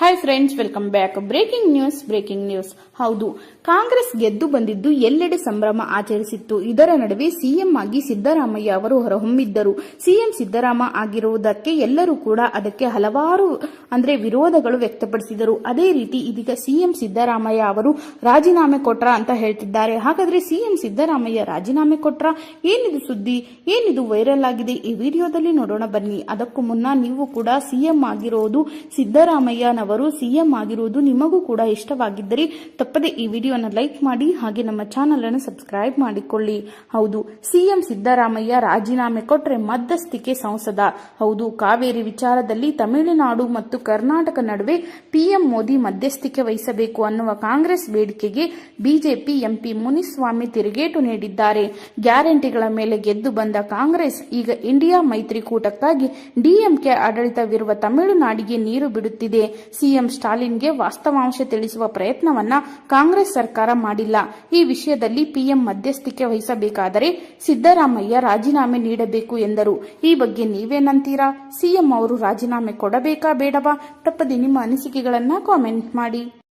Hi friends welcome back breaking news breaking news ಹೌದು, ಕಾಂಗ್ರೆಸ್ ಗೆದ್ದು ಬಂದಿದ್ದು ಎಲ್ಲೆಡೆ ಸಂಭ್ರಮ ಆಚರಿಸಿತ್ತು. ಇದರ ನಡುವೆ ಸಿಎಂ ಆಗಿ ಸಿದ್ದರಾಮಯ್ಯ ಅವರು ಹೊರಹೊಮ್ಮಿದ್ದರು. ಸಿಎಂ ಸಿದ್ದರಾಮ ಆಗಿರುವುದಕ್ಕೆ ಎಲ್ಲರೂ ಕೂಡ ಅದಕ್ಕೆ ಹಲವಾರು, ಅಂದ್ರೆ ವಿರೋಧಗಳು ವ್ಯಕ್ತಪಡಿಸಿದರು. ಅದೇ ರೀತಿ ಇದೀಗ ಸಿಎಂ ಸಿದ್ದರಾಮಯ್ಯ ಅವರು ರಾಜೀನಾಮೆ ಕೊಟ್ರ ಅಂತ ಹೇಳ್ತಿದ್ದಾರೆ. ಹಾಗಾದ್ರೆ ಸಿಎಂ ಸಿದ್ದರಾಮಯ್ಯ ರಾಜೀನಾಮೆ ಕೊಟ್ರ? ಏನಿದು ಸುದ್ದಿ? ಏನಿದು ವೈರಲ್ ಆಗಿದೆ? ಈ ವಿಡಿಯೋದಲ್ಲಿ ನೋಡೋಣ ಬನ್ನಿ. ಅದಕ್ಕೂ ಮುನ್ನ ನೀವು ಕೂಡ ಸಿಎಂ ಆಗಿರೋದು ಸಿದ್ದರಾಮಯ್ಯನವರು ಸಿಎಂ ಆಗಿರುವುದು ನಿಮಗೂ ಕೂಡ ಇಷ್ಟವಾಗಿದ್ದರೆ ತಪ್ಪದೆ ಈ ವಿಡಿಯೋನ ಲೈಕ್ ಮಾಡಿ ಹಾಗೆ ನಮ್ಮ ಚಾನೆಲ್ ಅನ್ನು ಸಬ್ಸ್ಕ್ರೈಬ್ ಮಾಡಿಕೊಳ್ಳಿ. ಹೌದು, ಸಿಎಂ ಸಿದ್ದರಾಮಯ್ಯ ರಾಜೀನಾಮೆ ಕೊಟ್ಟರೆ ಮಧ್ಯಸ್ಥಿಕೆ ಸಂಸದ. ಹೌದು, ಕಾವೇರಿ ವಿಚಾರದಲ್ಲಿ ತಮಿಳುನಾಡು ಮತ್ತು ಕರ್ನಾಟಕ ನಡುವೆ ಪಿಎಂ ಮೋದಿ ಮಧ್ಯಸ್ಥಿಕೆ ವಹಿಸಬೇಕು ಅನ್ನುವ ಕಾಂಗ್ರೆಸ್ ಬೇಡಿಕೆಗೆ ಬಿಜೆಪಿ ಎಂಪಿ ಮುನಿಸ್ವಾಮಿ ತಿರುಗೇಟು ನೀಡಿದ್ದಾರೆ. ಗ್ಯಾರಂಟಿಗಳ ಮೇಲೆ ಗೆದ್ದು ಬಂದ ಕಾಂಗ್ರೆಸ್ ಈಗ ಇಂಡಿಯಾ ಮೈತ್ರಿಕೂಟಕ್ಕಾಗಿ ಡಿಎಂಕೆ ಆಡಳಿತವಿರುವ ತಮಿಳುನಾಡಿಗೆ ನೀರು ಬಿಡುತ್ತಿದೆ. ಸಿಎಂ ಸ್ಟಾಲಿನ್ಗೆ ವಾಸ್ತವಾಂಶ ತಿಳಿಸುವ ಪ್ರಯತ್ನವನ್ನ ಕಾಂಗ್ರೆಸ್ ಸರ್ಕಾರ ಮಾಡಿಲ್ಲ. ಈ ವಿಷಯದಲ್ಲಿ ಪಿಎಂ ಮಧ್ಯಸ್ಥಿಕೆ ವಹಿಸಬೇಕಾದರೆ ಸಿದ್ದರಾಮಯ್ಯ ರಾಜೀನಾಮೆ ನೀಡಬೇಕು ಎಂದರು. ಈ ಬಗ್ಗೆ ನೀವೇನಂತೀರಾ ಸಿಎಂ ಅವರು ರಾಜೀನಾಮೆ ಕೊಡಬೇಕಾ ಬೇಡವಾ? ತಪ್ಪದೆ ನಿಮ್ಮ ಅನಿಸಿಕೆಗಳನ್ನ ಕಾಮೆಂಟ್ ಮಾಡಿ.